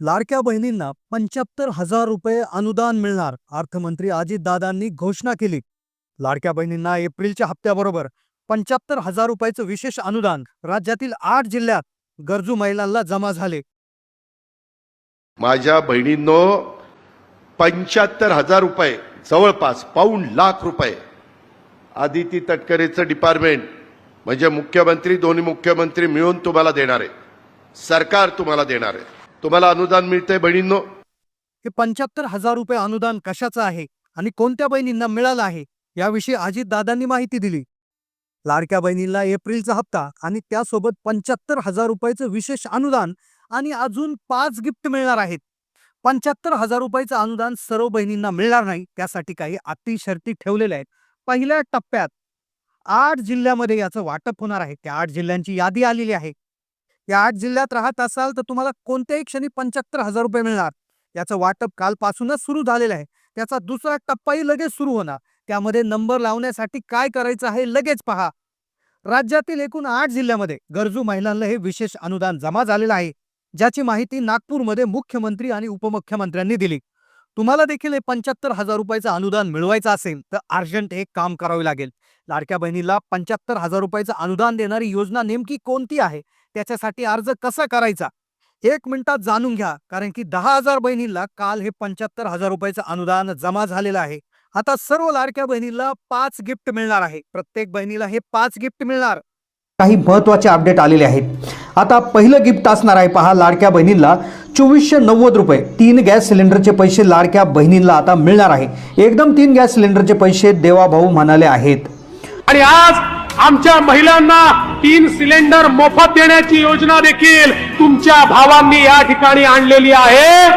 लाडक्या बहिणींना पंच्याहत्तर हजार रुपये अनुदान मिळणार अर्थमंत्री अजितदादांनी घोषणा केली. लाडक्या बहिणींना एप्रिलच्या हप्त्याबरोबर पंच्याहत्तर हजार रुपयाचं विशेष अनुदान राज्यातील आठ जिल्ह्यात गरजू महिलांना जमा झाले. माझ्या बहिणींनो पंच्याहत्तर हजार रुपये जवळपास पाऊण लाख रुपये आदिती तटकरेचं डिपार्टमेंट म्हणजे मुख्यमंत्री दोन्ही मुख्यमंत्री मिळून तुम्हाला देणार आहे. सरकार तुम्हाला देणार आहे. तुम्हाला अनुदान मिळतंय बहिणींनो? हे पंच्याहत्तर हजार रुपये अनुदान कशाचं आहे आणि कोणत्या बहिणींना मिळालं आहे याविषयी अजितदादांनी माहिती दिली. लाडक्या बहिणींना एप्रिलचा हप्ता आणि त्यासोबत पंच्याहत्तर हजार रुपयाचं विशेष अनुदान आणि अजून पाच गिफ्ट मिळणार आहेत. पंच्याहत्तर हजार रुपयाचं अनुदान सर्व बहिणींना मिळणार नाही त्यासाठी काही अटी शर्ती ठेवलेल्या आहेत. पहिल्या टप्प्यात आठ जिल्ह्यामध्ये याचं वाटप होणार आहे. त्या आठ जिल्ह्यांची यादी आलेली आहे. या आठ जिल्ह्यात राहत असाल तर तुम्हाला कोणत्याही क्षणी पंच्याहत्तर हजार रुपये मिळणार. याचं वाटप कालपासूनच सुरू झालेलं आहे. त्याचा दुसरा टप्पाही लगेच सुरू होणार. त्यामध्ये नंबर लावण्यासाठी काय करायचं आहे लगेच पहा. राज्यातील एकूण आठ जिल्ह्यामध्ये गरजू महिलांना हे विशेष अनुदान जमा झालेलं आहे. ज्याची माहिती नागपूरमध्ये मुख्यमंत्री आणि उपमुख्यमंत्र्यांनी दिली. तुम्हाला देखील हे पंच्याहत्तर हजार रुपयाचं अनुदान मिळवायचं असेल तर अर्जंट एक काम करावे लागेल. लाडक्या बहिणीला पंच्याहत्तर हजार रुपयाचं अनुदान देणारी योजना नेमकी कोणती आहे? त्याच्यासाठी अर्ज कसा करायचा? एक मिनिटात जाणून घ्या कारण की दहा हजार बहिणींना काल हे पंच्याहत्तर हजार रुपयाचं अनुदान जमा झालेलं आहे. आता सर्व लाडक्या बहिणीला पाच गिफ्ट मिळणार आहे. प्रत्येक बहिणीला हे पाच गिफ्ट मिळणार. काही महत्त्वाचे अपडेट आलेले आहेत. आता पहिलं गिफ्ट असणार आहे पहा लाडक्या बहिणींना चोवीसशे नव्वद रुपये. तीन गॅस सिलेंडरचे पैसे लाडक्या बहिणींना आता मिळणार आहे. एकदम तीन गॅस सिलेंडरचे पैसे देवाभाऊ म्हणाले आहेत. आणि आज आमच्या महिलांना तीन सिलेंडर मोफत देण्याची योजना देखील तुमच्या भावांनी या ठिकाणी आणलेली आहे.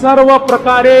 सर्व प्रकारे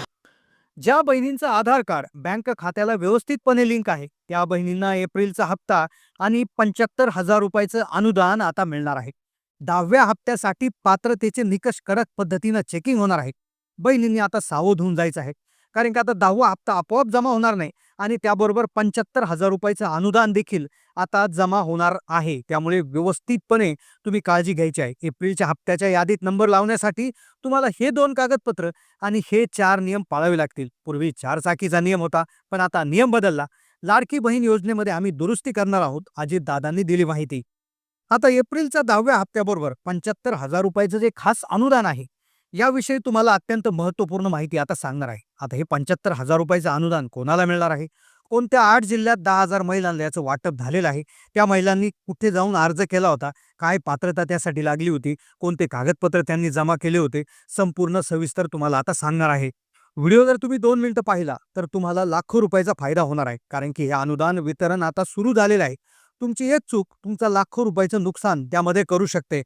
ज्या बहिणींचं आधार कार्ड बँक खात्याला व्यवस्थितपणे लिंक आहे त्या बहिणींना एप्रिलचा हप्ता आणि पंच्याहत्तर हजार रुपयाचं अनुदान आता मिळणार आहे. दहाव्या हप्त्यासाठी पात्रतेचे निकष कडक पद्धतीनं चेकिंग होणार आहे. बहिणींनी आता सावध होऊन जायचं आहे. कारण की आता दहावा हप्ता आपोआप जमा होणार नाही. आणि त्याबरोबर पंच्याहत्तर हजार रुपयाचं अनुदान देखील आता जमा होणार आहे. त्यामुळे व्यवस्थितपणे तुम्ही काळजी घ्यायची आहे. एप्रिलच्या हप्त्याच्या यादीत नंबर लावण्यासाठी तुम्हाला हे दोन कागदपत्र आणि हे चार नियम पाळावे लागतील. पूर्वी चार चाकीचा नियम होता पण आता नियम बदलला. लाडकी बहीण योजनेमध्ये आम्ही दुरुस्ती करणार आहोत अजित दादांनी दिली माहिती. आता एप्रिलच्या दहाव्या हप्त्याबरोबर पंच्याहत्तर हजार रुपयाचं जे खास अनुदान आहे याविषयी तुम्हाला अत्यंत महत्त्वपूर्ण माहिती आता सांगणार आहे. आता हे पंच्याहत्तर हजार रुपयाचं अनुदान कोणाला मिळणार आहे? कोणत्या आठ जिल्ह्यात दहा हजार महिलांना याचं वाटप झालेलं आहे? त्या महिलांनी कुठे जाऊन अर्ज केला होता? काय पात्रता त्यासाठी लागली होती? कोणते कागदपत्र त्यांनी जमा केले होते? संपूर्ण सविस्तर तुम्हाला आता सांगणार आहे. व्हिडिओ जर तुम्ही दोन मिनिटं पाहिला तर तुम्हाला लाखो रुपयाचा फायदा होणार आहे. कारण की हे अनुदान वितरण आता सुरू झालेलं आहे. तुमची हेच चूक तुमचा लाखो रुपयाचं नुकसान त्यामध्ये करू शकते.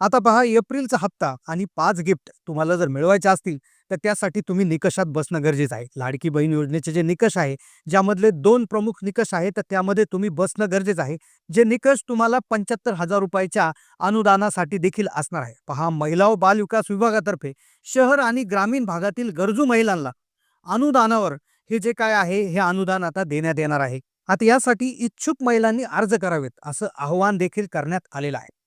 आता पहा एप्रिलचा हप्ता आणि पाच गिफ्ट तुम्हाला जर मिळवायचे असतील तर त्यासाठी तुम्ही निकषात बसणं गरजेचं आहे. लाडकी बहीण योजनेचे जे निकष आहे ज्यामधले दोन प्रमुख निकष आहेत तर त्यामध्ये तुम्ही बसणं गरजेचं आहे. जे निकष तुम्हाला पंच्याहत्तर हजार रुपयाच्या अनुदानासाठी देखील असणार आहे. पहा महिला व बाल विकास विभागातर्फे शहर आणि ग्रामीण भागातील गरजू महिलांना अनुदानावर हे जे काय आहे हे अनुदान आता देण्यात येणार आहे. आता यासाठी इच्छुक महिलांनी अर्ज करावेत असं आव्हान देखील करण्यात आलेलं आहे.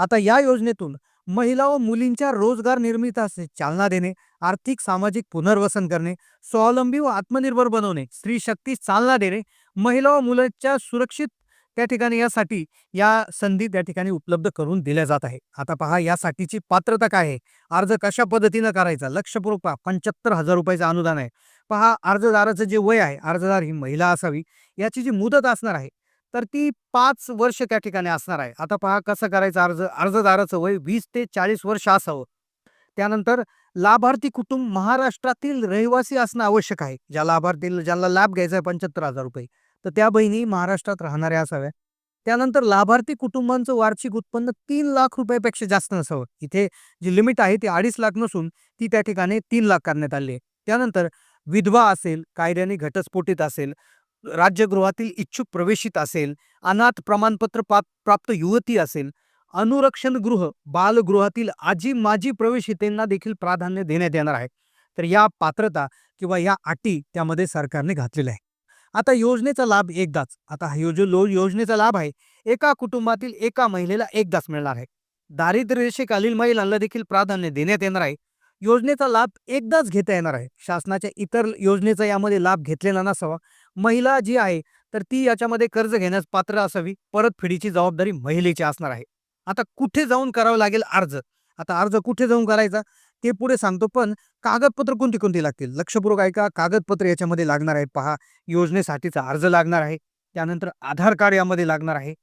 आता या योजनेतून महिला व मुलींच्या रोजगार निर्मितीस चालना देणे आर्थिक सामाजिक पुनर्वसन करणे स्वावलंबी व आत्मनिर्भर बनवणे स्त्री शक्ती चालना देणे महिला व मुलांच्या सुरक्षित त्या ठिकाणी यासाठी या संधी त्या ठिकाणी उपलब्ध करून दिल्या जात आहे. आता पहा यासाठीची पात्रता काय आहे? अर्ज कशा पद्धतीनं करायचा? लक्षपूर्वक पहा पंच्याहत्तर हजार रुपयाचं अनुदान आहे. पहा अर्जदाराचं जे वय आहे अर्जदार ही महिला असावी याची जी मुदत असणार आहे तर ती पाच वर्ष त्या ठिकाणी असणार आहे. आता पहा कसं करायचं? अर्ज अर्जदाराचं वय वीस ते चाळीस वर्ष असावं. त्यानंतर लाभार्थी कुटुंब महाराष्ट्रातील रहिवासी असणं आवश्यक आहे. ज्या लाभार्थीला ज्यांना लाभ घ्यायचा आहे पंच्याहत्तर हजार रुपये तर त्या बहिणी महाराष्ट्रात राहणाऱ्या असाव्या. त्यानंतर लाभार्थी कुटुंबांचं वार्षिक उत्पन्न तीन लाख रुपयापेक्षा जास्त नसावं. इथे जी लिमिट आहे ती अडीच लाख नसून ती त्या ठिकाणी तीन लाख करण्यात आली आहे. त्यानंतर विधवा असेल कायद्याने घटस्फोटीत असेल राज्यगृहातील इच्छुक प्रवेशित असेल अनाथ प्रमाणपत्र प्राप्त युवती असेल अनुरक्षण गृह बालगृहातील आजी माजी प्रवेशितेंना देखील प्राधान्य देण्यात येणार आहे. तर या पात्रता किंवा या अटी त्यामध्ये सरकारने घातलेल्या आहे आता योजनेचा लाभ एकदाच आता हा योज लो योजनेचा लाभ आहे एका कुटुंबातील एका महिलेला एकदाच मिळणार आहे. दारिद्र्य रेषेखालील महिलांना देखील प्राधान्य देण्यात येणार आहे. योजनेचा लाभ एकदाच घेता येणार आहे. शासनाच्या इतर योजनेचा यामध्ये लाभ घेतलेला नसावा. महिला जी आहे तर ती याच्यामध्ये कर्ज घेण्यास पात्र असावी. परतफेडीची जबाबदारी महिलेची असणार आहे. आता कुठे जाऊन करावं लागेल अर्ज? आता अर्ज कुठे जाऊन करायचा? ते पुढे सांगतो पण कागदपत्र कोणती कोणती लागतील? लक्षपूर्वक ऐका कागदपत्र याच्यामध्ये लागणार आहे पहा. योजनेसाठीचा अर्ज लागणार आहे. त्यानंतर आधार कार्ड यामध्ये लागणार आहे.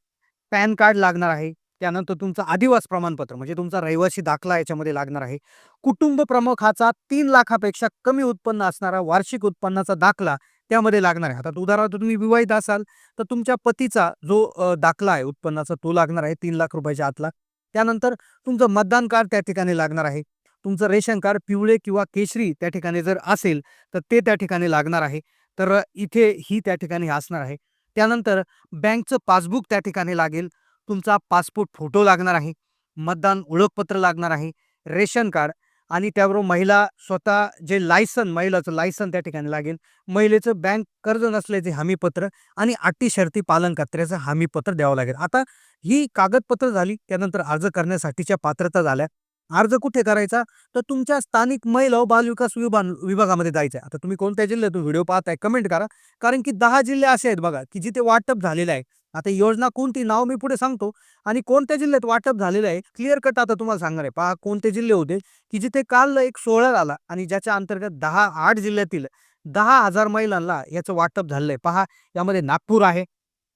पॅन कार्ड लागणार आहे. त्यानंतर तुमचं आदिवास प्रमाणपत्र म्हणजे तुमचा रहिवासी दाखला याच्यामध्ये लागणार आहे. कुटुंब प्रमुखाचा तीन लाखापेक्षा कमी उत्पन्न असणारा वार्षिक उत्पन्नाचा दाखला त्यामध्ये लागणार आहे. आता उदाहरणार्थ तुम्ही विवाहित असाल तर तुमच्या पतीचा जो दाखला आहे उत्पन्नाचा तो लागणार आहे तीन लाख रुपयाच्या आतला. त्यानंतर तुमचं मतदान कार्ड त्या ठिकाणी लागणार आहे. तुमचं रेशन कार्ड पिवळे किंवा केशरी त्या ठिकाणी जर असेल तर ते त्या ठिकाणी लागणार आहे. तर इथे ही त्या ठिकाणी असणार आहे. त्यानंतर बँकचं पासबुक त्या ठिकाणी लागेल. तुमचा पासपोर्ट फोटो लागणार आहे. मतदान ओळखपत्र लागणार आहे. रेशन कार्ड आणि त्याबरोबर महिला स्वतः जे लायसन महिलाचं लायसन त्या ठिकाणी लागेल. महिलेचं बँक कर्ज नसल्याचे हमीपत्र आणि अटी शर्ती पालन करण्याचं हमीपत्र द्यावं लागेल. आता ही कागदपत्र झाली त्यानंतर अर्ज करण्यासाठीच्या पात्रता झाल्या. अर्ज कुठे करायचा? तर तुमच्या स्थानिक महिला व बालविकास विभाग विभागामध्ये जायचं आहे आता तुम्ही कोणत्या जिल्ह्यातून व्हिडिओ पाहताय कमेंट करा. कारण की दहा जिल्हे असे आहेत बघा की जिथे वाटप झालेलं आहे. आता योजना कोणती नाव मी पुढे सांगतो. आणि कोणत्या जिल्ह्यात वाटप झालेलं आहे क्लिअर कट आता तुम्हाला सांगणार आहे. पहा कोणते जिल्हे होते की जिथे काल एक सोहळा झाला आणि ज्याच्या अंतर्गत दहा आठ जिल्ह्यातील दहा हजार महिलांना याचं वाटप झालेलं आहे. पहा यामध्ये नागपूर आहे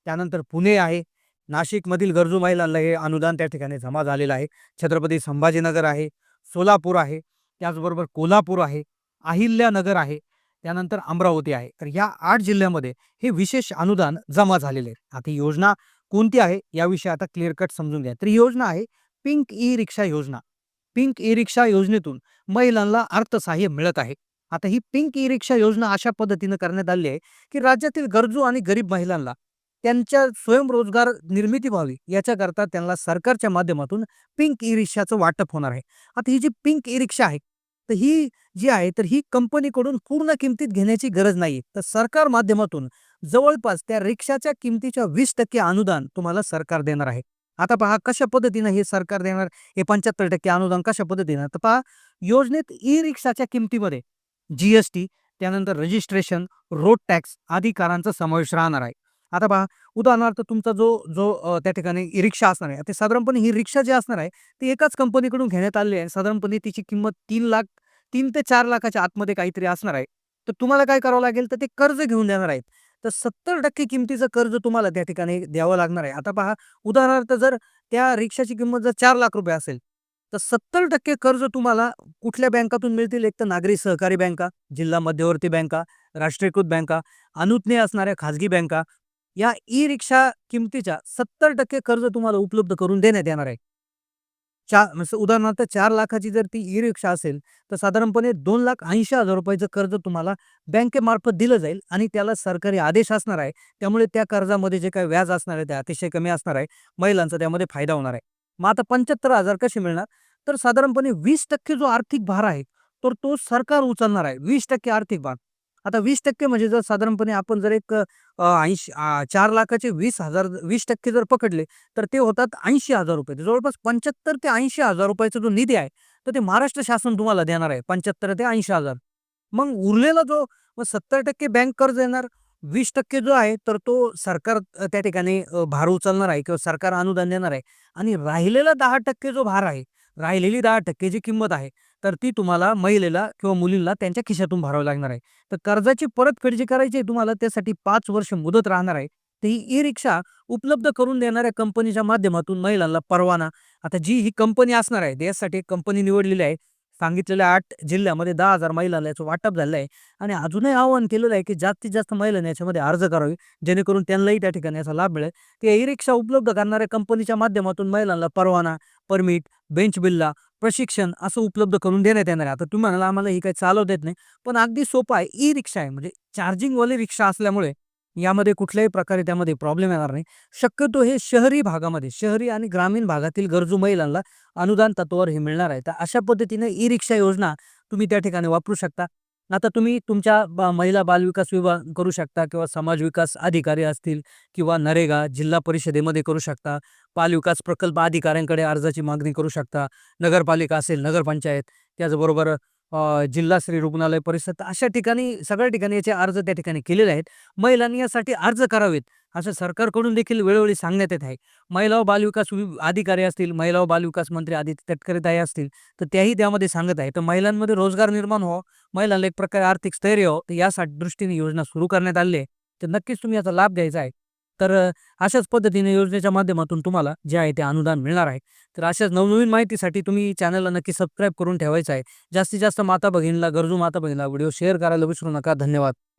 त्यानंतर पुणे आहे नाशिकमधील गरजू महिलांना हे अनुदान त्या ठिकाणी जमा झालेलं आहे. छत्रपती संभाजीनगर आहे सोलापूर आहे त्याचबरोबर कोल्हापूर आहे अहिल्यानगर आहे. त्यानंतर अमरावती आहे. तर या आठ जिल्ह्यामध्ये हे विशेष अनुदान जमा झालेले आहे आता ही योजना कोणती आहे? याविषयी आता क्लिअर कट समजून घ्या. तर ही योजना आहे पिंक ई रिक्षा योजना. पिंक ई रिक्षा योजनेतून महिलांना अर्थसहाय्य मिळत आहे. आता ही पिंक ई रिक्षा योजना अशा पद्धतीनं करण्यात आली आहे की राज्यातील गरजू आणि गरीब महिलांना त्यांच्या स्वयंरोजगार निर्मिती व्हावी याच्याकरता त्यांना सरकारच्या माध्यमातून पिंक ई रिक्षाचं वाटप होणार आहे. आता ही जी पिंक ई रिक्षा आहे तर ही जी आहे तर ही कंपनीकडून पूर्ण किमतीत घेण्याची गरज नाही तर सरकार माध्यमातून जवळपास त्या रिक्षाच्या किमतीच्या वीस टक्के अनुदान तुम्हाला सरकार देणार आहे. आता पहा कशा पद्धतीनं हे सरकार देणार? हे पंच्याहत्तर टक्के अनुदान कशा पद्धतीनं? तर पहा योजनेत ई रिक्षाच्या किमतीमध्ये जीएसटी त्यानंतर रजिस्ट्रेशन रोड टॅक्स आदी करांचा समावेश राहणार आहे. आता पहा उदाहरणार्थ तुमचा जो जो त्या ठिकाणी ई रिक्षा असणार आहे ते साधारणपणे ही रिक्षा जी असणार आहे ती एकाच कंपनीकडून घेण्यात आलेली आहे. साधारणपणे तिची किंमत तीन लाख तीन ते चार लाखाच्या आतमध्ये काहीतरी असणार आहे. तर तुम्हाला काय करावं लागेल? तर ते कर्ज घेऊन देणार आहेत. तर सत्तर टक्के किमतीचं कर्ज तुम्हाला त्या ठिकाणी द्यावं लागणार आहे. आता पहा उदाहरणार्थ जर त्या रिक्षाची किंमत जर चार लाख रुपये असेल तर सत्तर टक्के कर्ज तुम्हाला कुठल्या बँकातून मिळतील? एक तर नागरी सहकारी बँका जिल्हा मध्यवर्ती बँका राष्ट्रीयकृत बँका अनुज्ञेय असणाऱ्या खाजगी बँका या ई रिक्षा किमतीच्या सत्तर टक्के कर्ज तुम्हाला उपलब्ध करून देण्यात येणार आहे. चार म्हणजे उदाहरणार्थ चार लाखाची जर ती ई रिक्षा असेल तर साधारणपणे दोन लाख ऐंशी हजार रुपयाचं कर्ज तुम्हाला बँकेमार्फत दिलं जाईल आणि त्याला सरकारी आदेश असणार आहे. त्यामुळे त्या कर्जामध्ये जे काही व्याज असणार आहे ते अतिशय कमी असणार आहे. महिलांचा त्यामध्ये फायदा होणार आहे. मग आता पंच्याहत्तर हजार कसे मिळणार? तर साधारणपणे वीस टक्के जो आर्थिक भार आहे तर तो सरकार उचलणार आहे. वीस टक्के आर्थिक भार. आता वीस टक्के म्हणजे जर साधारणपणे आपण जर एक ऐंशी चार लाखाचे वीस हजार वीस टक्के जर पकडले तर ते होतात ऐंशी हजार रुपये. जवळपास पंच्याहत्तर ते ऐंशी हजार रुपयाचा जो निधी आहे तर ते महाराष्ट्र शासन तुम्हाला देणार आहे पंच्याहत्तर ते ऐंशी हजार. मग उरलेला जो मग सत्तर टक्के बँक कर्ज येणार वीस टक्के जो आहे तर तो सरकार त्या ठिकाणी भार उचलणार आहे किंवा सरकार अनुदान देणार आहे. आणि राहिलेला दहा टक्के जो भार आहे राहिलेली दहा टक्के जी किंमत आहे तर ती तुम्हाला महिलेला किंवा मुलींना त्यांच्या खिशातून भरावी लागणार आहे. तर कर्जाची परतफेड जी करायची आहे तुम्हाला त्यासाठी पाच वर्ष मुदत राहणार आहे. तर ही ई रिक्षा उपलब्ध करून देणाऱ्या कंपनीच्या माध्यमातून महिलांना परवाना. आता जी ही कंपनी असणार आहे त्यासाठी कंपनी निवडलेली आहे सांगितलेल्या आठ जिल्ह्यामध्ये दहा हजार महिलांना याचं वाटप झालं आहे आणि अजूनही आवाहन केलेलं आहे की जास्तीत जास्त महिलांनी याच्यामध्ये अर्ज करावे जेणेकरून त्यांनाही त्या ठिकाणी याचा लाभ मिळेल. ते ई रिक्षा उपलब्ध करणाऱ्या कंपनीच्या माध्यमातून महिलांना परवाना परमिट बेंच बिल्ला प्रशिक्षण असं उपलब्ध करून देण्यात येणार आहे. आता तुम्ही म्हणाला आम्हाला ही काही चालवता येत नाही पण अगदी सोपं आहे. ई रिक्षा आहे. म्हणजे चार्जिंगवाली रिक्षा असल्यामुळे यामध्ये कुठल्याही प्रकारे त्यामध्ये प्रॉब्लेम येणार नाही. शक्यतो हे शहरी भागामध्ये शहरी आणि ग्रामीण भागातील गरजू महिलांना अनुदान तत्वावर हे मिळणार आहे. तर अशा पद्धतीने ई रिक्षा योजना तुम्ही त्या ठिकाणी वापरू शकता. आता तुम्ही तुमच्या बा- महिला बालविकास विभाग करू शकता किंवा समाज विकास अधिकारी असतील किंवा नरेगा जिल्हा परिषदेमध्ये करू शकता. बालविकास प्रकल्प अधिकाऱ्यांकडे अर्जाची मागणी करू शकता. नगरपालिका असेल नगरपंचायत त्याचबरोबर जिल्हा श्री रुग्णालय परिषद अशा ठिकाणी सगळ्या ठिकाणी याचे अर्ज त्या ठिकाणी केलेले आहेत. महिलांनी यासाठी अर्ज करावेत असं सरकारकडून देखील वेळोवेळी सांगण्यात येत आहे. महिला व बालविकास वि- अधिकारी असतील महिला व बालविकास मंत्री आदित्य तटकरे असतील तर त्याही त्यामध्ये सांगत आहे. तर महिलांमध्ये रोजगार निर्माण व्हावं महिलांना एक प्रकारे आर्थिक स्थैर्य हो तर यासाठी दृष्टीने योजना सुरू करण्यात आली आहे. तर नक्कीच तुम्ही याचा लाभ घ्यायचा आहे. तर अशाच पद्धतीने योजनेच्या माध्यमातून तुम्हाला जे आहे ते अनुदान मिळणार आहे. तर अशाच नवनवीन माहितीसाठी तुम्ही चॅनलला नक्की सबस्क्राईब करून ठेवायचं आहे. जास्तीत जास्त माता भगिनीला गरजू माता भगिनीला व्हिडिओ शेअर करायला विसरू नका. धन्यवाद.